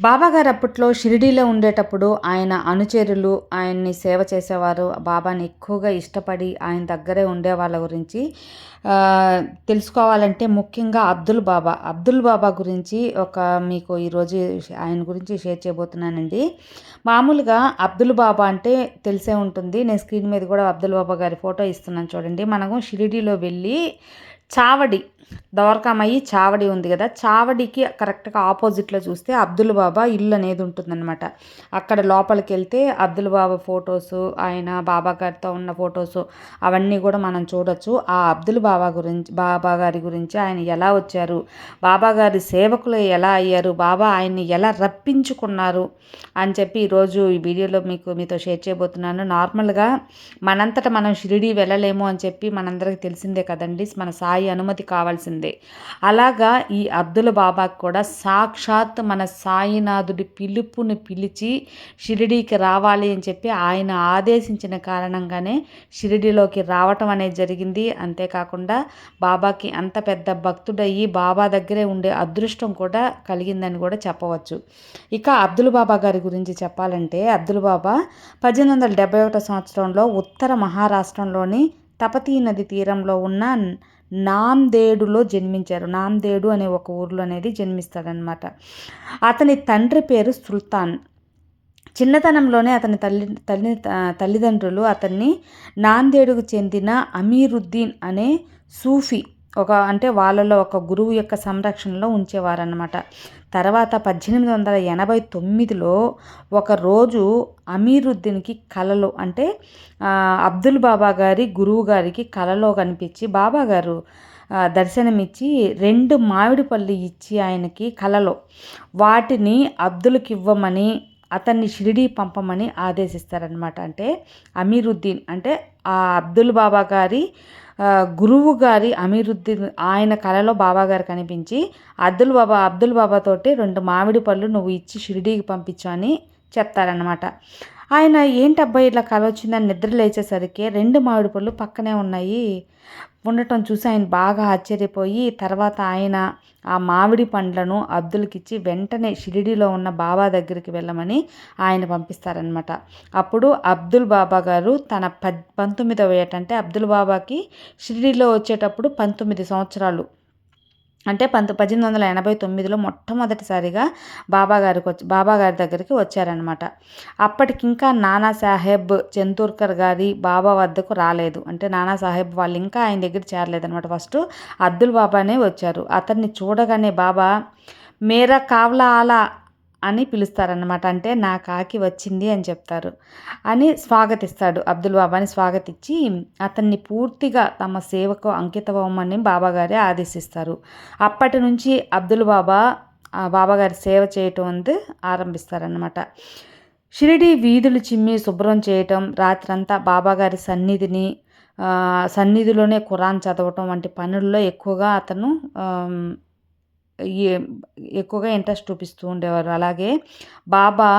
బాబా గారు అప్పట్లో షిరిడీలో ఉండేటప్పుడు ఆయన అనుచరులు ఆయన్ని సేవ చేసేవారు. బాబాని ఎక్కువగా ఇష్టపడి ఆయన దగ్గరే ఉండే వాళ్ళ గురించి తెలుసుకోవాలంటే ముఖ్యంగా అబ్దుల్ బాబా. అబ్దుల్ బాబా గురించి ఒక మీకు ఈరోజు ఆయన గురించి షేర్ చేయబోతున్నానండి. మామూలుగా అబ్దుల్ బాబా అంటే తెలిసే ఉంటుంది. నేను స్క్రీన్ మీద కూడా అబ్దుల్ బాబా గారి ఫోటో ఇస్తున్నాను చూడండి. మనము షిరిడీలో వెళ్ళి చావడి దోరకామయ్యి చావడి ఉంది కదా చావడికి కరెక్ట్గా ఆపోజిట్లో చూస్తే అబ్దుల్ బాబా ఇల్లు అనేది ఉంటుందన్నమాట. అక్కడ లోపలికి వెళ్తే అబ్దుల్ బాబా ఫొటోస్ ఆయన బాబా గారితో ఉన్న ఫొటోస్ అవన్నీ కూడా మనం చూడొచ్చు. ఆ అబ్దుల్ బాబా గురించి బాబా గారి గురించి ఆయన ఎలా వచ్చారు బాబా గారి సేవకులు ఎలా అయ్యారు బాబా ఆయన్ని ఎలా రప్పించుకున్నారు అని చెప్పి ఈరోజు ఈ వీడియోలో మీకు మీతో షేర్ చేయబోతున్నాను. నార్మల్గా మనంతట మనం షిరిడి వెళ్ళలేము అని చెప్పి మనందరికీ తెలిసిందే కదండి. మన సాయి అనుమతి కావాల్సిందే. అలాగా ఈ అబ్దుల్ బాబాకి కూడా సాక్షాత్ మన సాయినాథుడి పిలుపుని పిలిచి షిరిడీకి రావాలి అని చెప్పి ఆయన ఆదేశించిన కారణంగానే షిరిడీలోకి రావటం అనేది జరిగింది. అంతేకాకుండా బాబాకి అంత పెద్ద భక్తుడయ్యి బాబా దగ్గరే ఉండే అదృష్టం కూడా కలిగిందని కూడా చెప్పవచ్చు. ఇక అబ్దుల్ బాబా గారి గురించి చెప్పాలంటే అబ్దుల్ బాబా పద్దెనిమిది వందల డెబ్బై ఒకటో సంవత్సరంలో ఉత్తర మహారాష్ట్రంలోని తపతీ నది తీరంలో ఉన్న నాందేడులో జన్మించారు. నాందేడు అనే ఒక ఊర్లో అనేది జన్మిస్తాడనమాట అతని తండ్రి పేరు సుల్తాన్. చిన్నతనంలోనే అతని తల్లి తల్లి తల్లిదండ్రులు అతన్ని నాందేడుకు చెందిన అమీరుద్దీన్ అనే సూఫీ ఒక అంటే వాళ్ళలో ఒక గురువు యొక్క సంరక్షణలో ఉంచేవారన్నమాట. తర్వాత పద్దెనిమిది వందల ఎనభై తొమ్మిదిలో ఒకరోజు అమీరుద్దీన్కి కళలు అంటే అబ్దుల్ బాబా గారి గురువు గారికి కలలో కనిపించి బాబా గారు దర్శనమిచ్చి రెండు మామిడి పళ్ళు ఇచ్చి ఆయనకి కలలో. వాటిని అబ్దుల్కి ఇవ్వమని అతన్ని షిరిడీ పంపమని ఆదేశిస్తారనమాట అంటే అమీరుద్దీన్ అంటే ఆ అబ్దుల్ బాబా గారి గురువు గారి అమీరుద్దీన్ ఆయన కళలో బాబా గారు కనిపించి అబ్దుల్ బాబా అబ్దుల్ బాబా తోటి రెండు మామిడి పళ్ళు నువ్వు ఇచ్చి షిరిడీకి పంపించు అని చెప్తారనమాట ఆయన ఏంటబ్బాయి ఇట్లా కల వచ్చిందని నిద్ర లేచేసరికి రెండు మామిడి పళ్ళు పక్కనే ఉన్నాయి. ఉండటం చూసి ఆయన బాగా ఆశ్చర్యపోయి తర్వాత ఆయన ఆ మామిడి పండ్లను అబ్దుల్కిచ్చి వెంటనే షిరిడీలో ఉన్న బాబా దగ్గరికి వెళ్ళమని ఆయన పంపిస్తారనమాట అప్పుడు అబ్దుల్ బాబా గారు తన పద్ పంతొమ్మిదవ ఏటంటే అబ్దుల్ బాబాకి షిరిడీలో వచ్చేటప్పుడు పంతొమ్మిది సంవత్సరాలు. అంటే పంత పద్దెనిమిది వందల ఎనభై తొమ్మిదిలో మొట్టమొదటిసారిగా బాబా గారికి వచ్చి బాబా గారి దగ్గరికి వచ్చారనమాట అప్పటికి ఇంకా నానా సాహెబ్ చందూర్కర్ గారి బాబా వద్దకు రాలేదు. అంటే నానా సాహెబ్ వాళ్ళు ఇంకా ఆయన దగ్గర చేరలేదనమాట ఫస్ట్ అబ్దుల్ బాబానే వచ్చారు. అతన్ని చూడగానే బాబా మేరా కావలా అలా అని పిలుస్తారనమాట అంటే నా కాకి వచ్చింది అని చెప్తారు. అని స్వాగతిస్తాడు అబ్దుల్ బాబాని స్వాగతించి అతన్ని పూర్తిగా తమ సేవకు అంకితమని బాబాగారే ఆదేశిస్తారు. అప్పటి నుంచి అబ్దుల్ బాబా బాబాగారి సేవ చేయటం అంది ఆరంభిస్తారనమాట షిరిడి వీధులు చిమ్మి శుభ్రం చేయటం రాత్రంతా బాబాగారి సన్నిధిని సన్నిధిలోనే ఖురాన్ చదవటం వంటి పనుల్లో ఎక్కువగా అతను ఎక్కువగా ఇంట్రెస్ట్ చూపిస్తూ ఉండేవారు. అలాగే బాబా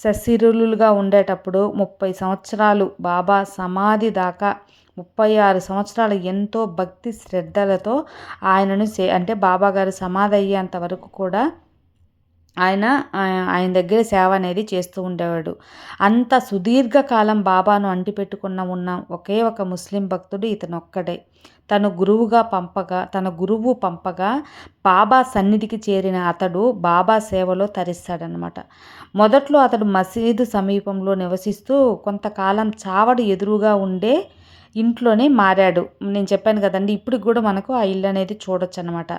ససిరులుగా ఉండేటప్పుడు ముప్పై సంవత్సరాలు బాబా సమాధి దాకా ముప్పై ఆరు సంవత్సరాలు ఎంతో భక్తి శ్రద్ధలతో ఆయనను సే అంటే బాబా గారు సమాధి అయ్యేంత వరకు కూడా ఆయన ఆయన దగ్గర సేవ అనేది చేస్తూ ఉండేవాడు. అంత సుదీర్ఘకాలం బాబాను అంటిపెట్టుకున్న ఉన్న ఒకే ఒక ముస్లిం భక్తుడు ఇతనొక్కడే. తను గురువుగా పంపగా తన గురువు పంపగా బాబా సన్నిధికి చేరిన అతడు బాబా సేవలో తరిస్తాడనమాట మొదట్లో అతడు మసీదు సమీపంలో నివసిస్తూ కొంతకాలం చావడి ఎదురుగా ఉండే ఇంట్లోనే మారాడు. నేను చెప్పాను కదండి ఇప్పటికి కూడా మనకు ఆ ఇల్లు అనేది చూడొచ్చు అనమాట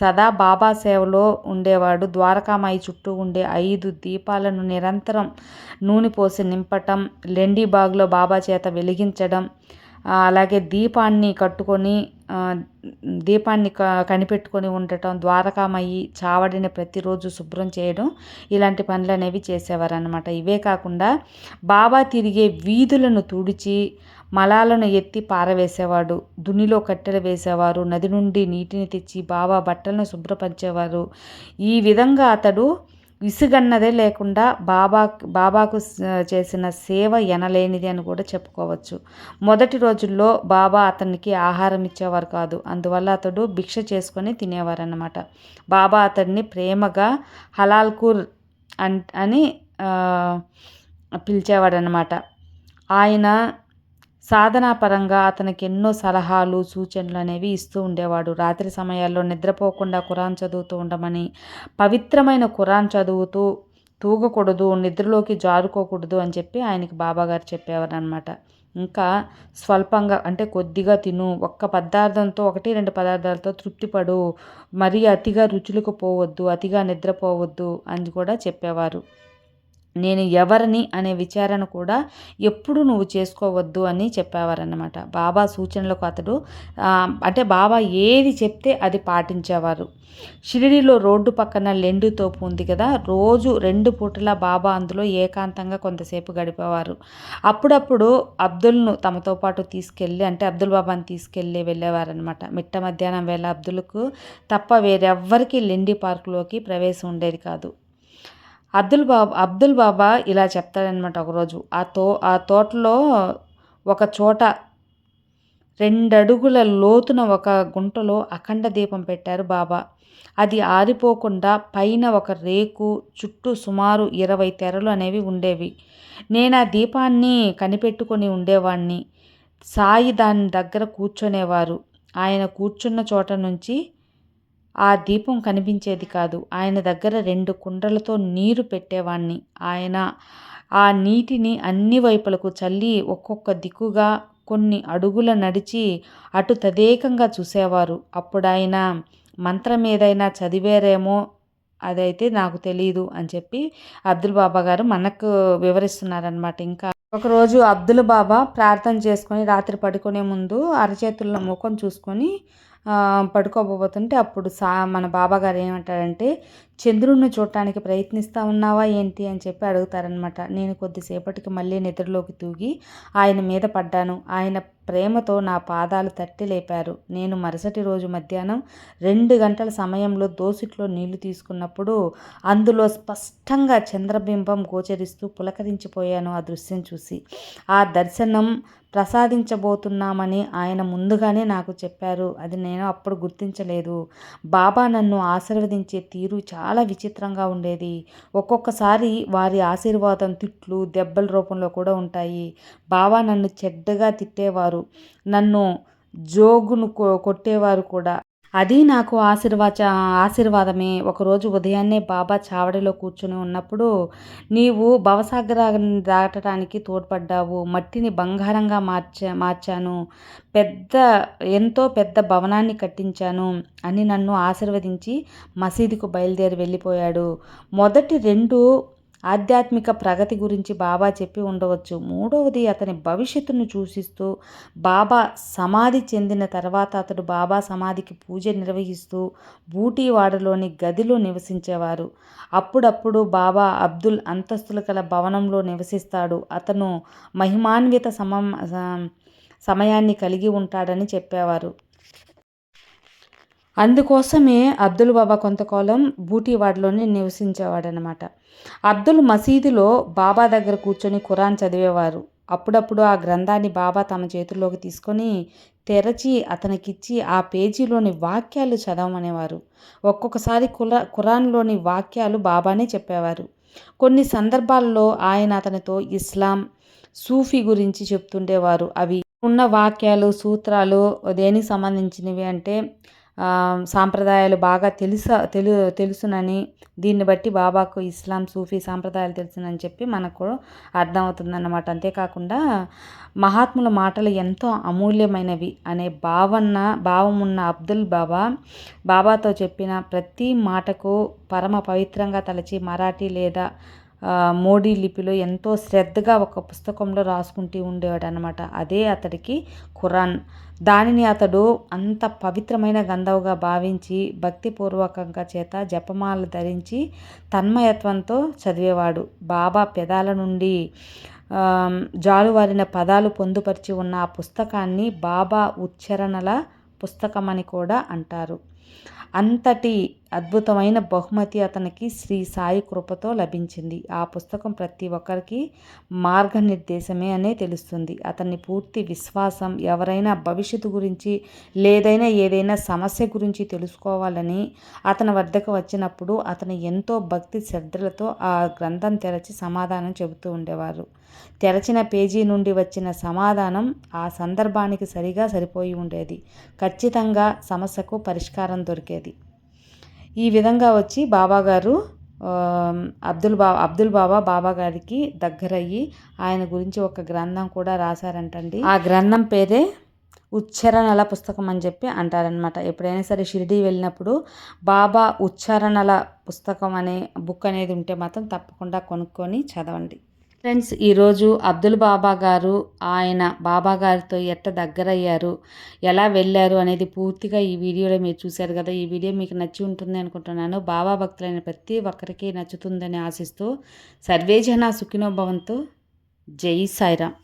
సదా బాబా సేవలో ఉండేవాడు. ద్వారకామాయి చుట్టూ ఉండే ఐదు దీపాలను నిరంతరం నూనె పోసి నింపటం లెండి బాగ్లో బాబా చేత వెలిగించడం అలాగే దీపాన్ని కట్టుకొని దీపాన్ని క కనిపెట్టుకొని ఉండటం ద్వారకామయ్యి చావడిని ప్రతిరోజు శుభ్రం చేయడం ఇలాంటి పనులు అనేవి చేసేవారు అనమాట ఇవే కాకుండా బాబా తిరిగే వీధులను తుడిచి మలాలను ఎత్తి పారవేసేవాడు దునిలో కట్టెలు వేసేవారు నది నుండి నీటిని తెచ్చి బాబా బట్టలను శుభ్రపరిచేవారు. ఈ విధంగా అతడు విసుగన్నదే లేకుండా బాబా బాబాకు చేసిన సేవ ఎనలేనిది అని కూడా చెప్పుకోవచ్చు. మొదటి రోజుల్లో బాబా అతనికి ఆహారం ఇచ్చేవారు కాదు. అందువల్ల అతడు భిక్ష చేసుకొని తినేవారన్నమాట. బాబా అతడిని ప్రేమగా హలాల్కూర్ అన్ అని పిలిచేవాడనమాట ఆయన సాధనాపరంగా అతనికి ఎన్నో సలహాలు సూచనలు అనేవి ఇస్తూ ఉండేవాడు. రాత్రి సమయాల్లో నిద్రపోకుండా కురాన్ చదువుతూ ఉండమని పవిత్రమైన కురాన్ చదువుతూ తూగకూడదు నిద్రలోకి జారుకోకూడదు అని చెప్పి ఆయనకి బాబాగారు చెప్పేవారు అనమాట ఇంకా స్వల్పంగా అంటే కొద్దిగా తిను ఒక్క పదార్థంతో ఒకటి రెండు పదార్థాలతో తృప్తిపడు మరీ అతిగా రుచులకు పోవద్దు అతిగా నిద్రపోవద్దు అని కూడా చెప్పేవారు. నేను ఎవరిని అనే విచారణ కూడా ఎప్పుడు నువ్వు చేసుకోవద్దు అని చెప్పేవారన్నమాట. బాబా సూచనలకు అతడు అంటే బాబా ఏది చెప్తే అది పాటించేవారు. షిరిడిలో రోడ్డు పక్కన లెండు తోపు ఉంది కదా రోజు రెండు పూటల బాబా అందులో ఏకాంతంగా కొంతసేపు గడిపేవారు. అప్పుడప్పుడు అబ్దుల్ను తమతో పాటు తీసుకెళ్ళి అంటే అబ్దుల్ బాబాని తీసుకెళ్ళి వెళ్ళేవారనమాట మిట్ట మధ్యాహ్నం వేళ అబ్దుల్కు తప్ప వేరెవ్వరికీ లెండి పార్కులోకి ప్రవేశం ఉండేది కాదు. అబ్దుల్ బాబా అబ్దుల్ బాబా ఇలా చెప్తాడనమాట ఒకరోజు. ఆ తో ఆ తోటలో ఒక చోట రెండడుగుల లోతున ఒక గుంటలో అఖండ దీపం పెట్టారు బాబా. అది ఆరిపోకుండా పైన ఒక రేకు చుట్టూ సుమారు ఇరవై తెరలు అనేవి ఉండేవి. నేను ఆ దీపాన్ని కనిపెట్టుకొని ఉండేవాణ్ణి. సాయి దాని దగ్గర కూర్చునేవారు. ఆయన కూర్చున్న చోట నుంచి ఆ దీపం కనిపించేది కాదు. ఆయన దగ్గర రెండు కుండలతో నీరు పెట్టేవాణ్ణి. ఆయన ఆ నీటిని అన్ని వైపులకు చల్లి ఒక్కొక్క దిక్కుగా కొన్ని అడుగుల నడిచి అటు తదేకంగా చూసేవారు. అప్పుడు ఆయన మంత్రం ఏదైనా చదివారేమో అదైతే నాకు తెలియదు అని చెప్పి అబ్దుల్ బాబా గారు మనకు వివరిస్తున్నారనమాట ఇంకా ఒకరోజు అబ్దుల్ బాబా ప్రార్థన చేసుకొని రాత్రి పడుకునే ముందు అరచేతుల్లో ముఖం చూసుకొని పడుకోబోతుంటే అప్పుడు సా మన బాబాగారు ఏమంటారంటే చంద్రుడిని చూడటానికి ప్రయత్నిస్తూ ఉన్నావా ఏంటి అని చెప్పి అడుగుతారనమాట నేను కొద్దిసేపటికి మళ్ళీ నిద్రలోకి తూగి ఆయన మీద పడ్డాను. ఆయన ప్రేమతో నా పాదాలు తట్టి లేపారు. నేను మరుసటి రోజు మధ్యాహ్నం రెండు గంటల సమయంలో దోసిట్లో నీళ్ళు తీసుకున్నప్పుడు అందులో స్పష్టంగా చంద్రబింబం గోచరిస్తూ పులకరించిపోయాను ఆ దృశ్యం చూసి. ఆ దర్శనం ప్రసాదించబోతున్నామని ఆయన ముందుగానే నాకు చెప్పారు. అది నేను అప్పుడు గుర్తించలేదు. బాబా నన్ను ఆశీర్వదించే తీరు చాలా చాలా విచిత్రంగా ఉండేది. ఒక్కొక్కసారి వారి ఆశీర్వాదం తిట్లు దెబ్బల రూపంలో కూడా ఉంటాయి. బావా నన్ను చెడ్డగా తిట్టేవారు. నన్ను జోగును కొట్టేవారు కూడా. అది నాకు ఆశీర్వాచ ఆశీర్వాదమే. ఒకరోజు ఉదయాన్నే బాబా చావడిలో కూర్చుని ఉన్నప్పుడు నీవు భవసాగరాన్ని దాటడానికి తోడ్పడ్డావు. మట్టిని బంగారంగా మార్చా మార్చాను. పెద్ద ఎంతో పెద్ద భవనాన్ని కట్టించాను అని నన్ను ఆశీర్వదించి మసీదుకు బయలుదేరి వెళ్ళిపోయాడు. మొదటి రెండు ఆధ్యాత్మిక ప్రగతి గురించి బాబా చెప్పి ఉండవచ్చు. మూడవది అతని భవిష్యత్తును సూచిస్తూ బాబా సమాధి చెందిన తర్వాత అతడు బాబా సమాధికి పూజ నిర్వహిస్తూ బూటీవాడలోని గదిలో నివసించేవారు. అప్పుడప్పుడు బాబా అబ్దుల్ అంతస్తుల గల భవనంలో నివసిస్తాడు. అతను మహిమాన్విత సమం సమయాన్ని కలిగి ఉంటాడని చెప్పేవారు. అందుకోసమే అబ్దుల్ బాబా కొంతకాలం బూటీవాడలోనే నివసించేవాడనమాట అబ్దుల్ మసీదులో బాబా దగ్గర కూర్చొని ఖురాన్ చదివేవారు. అప్పుడప్పుడు ఆ గ్రంథాన్ని బాబా తమ చేతుల్లోకి తీసుకొని తెరచి అతనికిచ్చి ఆ పేజీలోని వాక్యాలు చదవమనేవారు. ఒక్కొక్కసారి కురా ఖురాన్లోని వాక్యాలు బాబానే చెప్పేవారు. కొన్ని సందర్భాల్లో ఆయన అతనితో ఇస్లాం సూఫీ గురించి చెప్తుండేవారు. అవి ఉన్న వాక్యాలు సూత్రాలు దేనికి సంబంధించినవి అంటే సాంప్రదాయాలు బాగా తెలుస తెలు తెలుసునని దీన్ని బట్టి బాబాకు ఇస్లాం సూఫీ సాంప్రదాయాలు తెలుసునని చెప్పి మనకు అర్థమవుతుందన్నమాట. అంతేకాకుండా మహాత్ముల మాటలు ఎంతో అమూల్యమైనవి అనే భావన భావం ఉన్న అబ్దుల్ బాబా బాబాతో చెప్పిన ప్రతి మాటకు పరమ పవిత్రంగా తలచి మరాఠీ లేదా మోడీ లిపిలో ఎంతో శ్రద్ధగా ఒక పుస్తకంలో రాసుకుంటూ ఉండేవాడు అనమాట అదే అతడికి ఖురాన్. దానిని అతడు అంత పవిత్రమైన గంధవుగా భావించి భక్తిపూర్వకంగా చేత జపమాల ధరించి తన్మయత్వంతో చదివేవాడు. బాబా పెదాల నుండి జాలువారిన పదాలు పొందుపరిచి ఉన్న ఆ పుస్తకాన్ని బాబా ఉచ్చరణల పుస్తకం అని కూడా అంటారు. అంతటి అద్భుతమైన బహుమతి అతనికి శ్రీ సాయి కృపతో లభించింది. ఆ పుస్తకం ప్రతి ఒక్కరికి మార్గనిర్దేశమే అనే తెలుస్తుంది. అతన్ని పూర్తి విశ్వాసం ఎవరైనా భవిష్యత్తు గురించి లేదైనా ఏదైనా సమస్య గురించి తెలుసుకోవాలని అతని వద్దకు వచ్చినప్పుడు అతను ఎంతో భక్తి శ్రద్ధలతో ఆ గ్రంథం తెరచి సమాధానం చెబుతూ ఉండేవారు. తెరచిన పేజీ నుండి వచ్చిన సమాధానం ఆ సందర్భానికి సరిగా సరిపోయి ఉండేది. ఖచ్చితంగా సమస్యకు పరిష్కారం దొరికేది. ఈ విధంగా వచ్చి బాబాగారు అబ్దుల్ బా అబ్దుల్ బాబా బాబా గారికి దగ్గరయ్యి ఆయన గురించి ఒక గ్రంథం కూడా రాశారంటండి. ఆ గ్రంథం పేరే ఉచ్చారణల పుస్తకం అని చెప్పి అంటారనమాట ఎప్పుడైనా సరే షిరిడి వెళ్ళినప్పుడు బాబా ఉచ్చారణల పుస్తకం అనే బుక్ అనేది ఉంటే మాత్రం తప్పకుండా కొనుక్కొని చదవండి. ఫ్రెండ్స్ ఈరోజు అబ్దుల్ బాబా గారు ఆయన బాబా గారితో ఎట్ట దగ్గరయ్యారు ఎలా వెళ్ళారు అనేది పూర్తిగా ఈ వీడియోలో మీరు చూశారు కదా. ఈ వీడియో మీకు నచ్చి ఉంటుంది అనుకుంటున్నాను. బాబా భక్తులైన ప్రతి ఒక్కరికి నచ్చుతుందని ఆశిస్తూ సర్వేజన సుఖినోభవంతో జై సాయిరామ్.